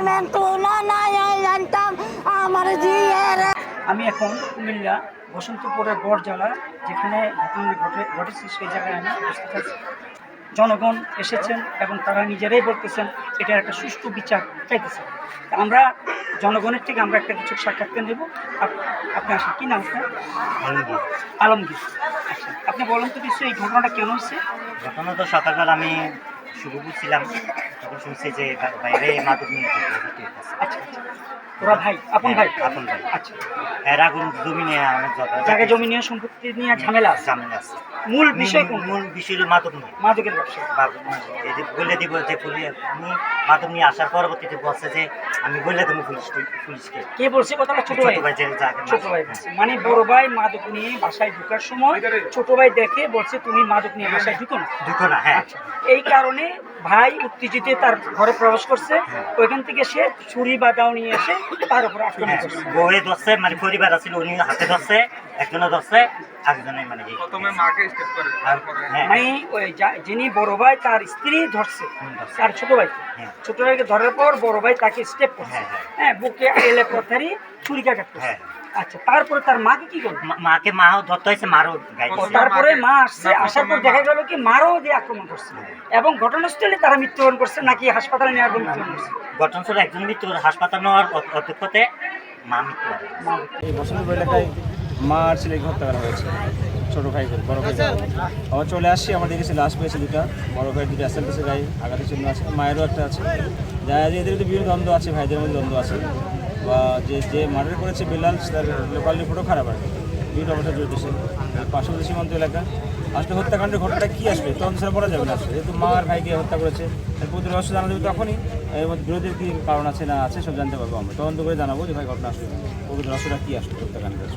প্রেমের তুলনায় জানতাম আমার জিয়ের আমি এখন কুমিল্লা বসন্তপুরের বরজালা যেখানে ঘটনা ঘটে ঘটেছে সেই জায়গায় আমি উপস্থিত আছি। জনগণ এসেছেন এবং তারা নিজেরাই বলতেছেন এটা একটা সুষ্ঠু বিচার চাইতেছে। আমরা জনগণের থেকে আমরা একটা কিছু সাক্ষাৎকার দেবো আপনি আসেন কী নাম আলমগীর আলমগীর। আচ্ছা আপনি বলুন তো কিছু এই ঘটনাটা কেন হচ্ছে ঘটনা তো সকালবেলা আমি শুভপুর ছিলাম তখন শুনছি যে বাইরে মাদক নিয়ে যেতে আচ্ছা আচ্ছা। ওরা ভাই আপন ভাই? হ্যাঁ, আপন ভাই। আচ্ছা। এর আগুন জমি নিয়ে ঝগড়া- জায়গা জমি নিয়ে সম্পত্তি নিয়ে ঝামেলা আছে? ঝামেলা আছে। মূল বিষয় কোন মূল বিষয় হলো মাদক নিয়ে। মাদকের ব্যবসা। এই যে বলে দিব যে পুলিশ উনি মাদক নিয়ে আসার পরবর্তীতে বলছে যে আমি বলে দেবো পুলিশ পুলিশকে। কে বলছে? কথাটা ছোট ভাই ছোট ভাই। যে ছোট ভাই মানে বড় ভাই মাদক নিয়ে বাসায় ঢোকার সময় ছোট ভাই দেখে বলছে তুমি মাদক নিয়ে বাসায় ঢুকো না? দুঃখ না হ্যাঁ। আচ্ছা। এই কারণে ভাই উত্তেজিত তার ঘরে প্রবেশ করছে। ওইখান থেকে সে ছুরি বা দাও নিয়ে এসে তার উপর আক্রমণ হ্যাঁ করছে। বউয়ে ধরছে মানে পরিবার আছে উনি হাতে ধরছে একজনে ধরছে একজনে মানে প্রথমে মাকে স্টেপ করে আর- হ্যাঁ। মানে ওই যিনি বড় ভাই তার স্ত্রী ধরছে। তার ছোট ভাইকে হ্যাঁ। ছোট ভাইকে ধরার পর বড় ভাই তাকে স্টেপ করছে। হ্যাঁ, বুকে এলে পথারি ছুরি কাটা হ্যাঁ। আচ্ছা তারপরে তার মাকে কি করল? মা- মাকে মাও ধরতে হয়েছে মারও তারপরে মা আসছে আসার পর দেখা গেল কি মারও দিয়ে আক্রমণ করছে। এবং ঘটনাস্থলে তারা মৃত্যুবরণ করছে নাকি হাসপাতালে নেওয়ার পর মৃত্যুবরণ করছে। ঘটনাস্থলে একজন মৃত্যু হাসপাতাল নেওয়ার অধ্যক্ষতে মা মৃত্যু হয়। মা এই বসন্তপুর এলাকায় মা আর ছেলেকে হত্যা করা হয়েছে ছোটো ভাই বড় ভাই। আমরা চলে আসছি আমার দেখেছি লাশ পেয়েছে দুটা বড় ভাই দুটো অ্যাসেন্টেসে গায়ে আঘাতের চিহ্ন আছে মায়েরও একটা আছে। যা এদের তো বিভিন্ন দ্বন্দ্ব আছে ভাইদের মধ্যে দ্বন্দ্ব আছে। বা যে যে মার্ডার করেছে বেলাল, তার লোকাল রিপোর্টও খারাপ আর বিভিন্ন অবস্থা জড়িত সে পার্শ্ববর্তী সীমান্ত এলাকা। আসলে হত্যাকাণ্ডের ঘটনাটা কী আসবে? তখন সেটা বলা যাবে না আসলে। যেহেতু মা আর ভাইকে হত্যা করেছে এর প্রতি রহস্য জানা যাবে তখনই। এর মধ্যে বিরোধের কী কারণ আছে না আছে, সব জানতে পারব আমরা। তদন্ত করে জানাব যে ভাই ঘটনা আসলে প্রকৃত রহস্যটা কী আসবে হত্যাকাণ্ডের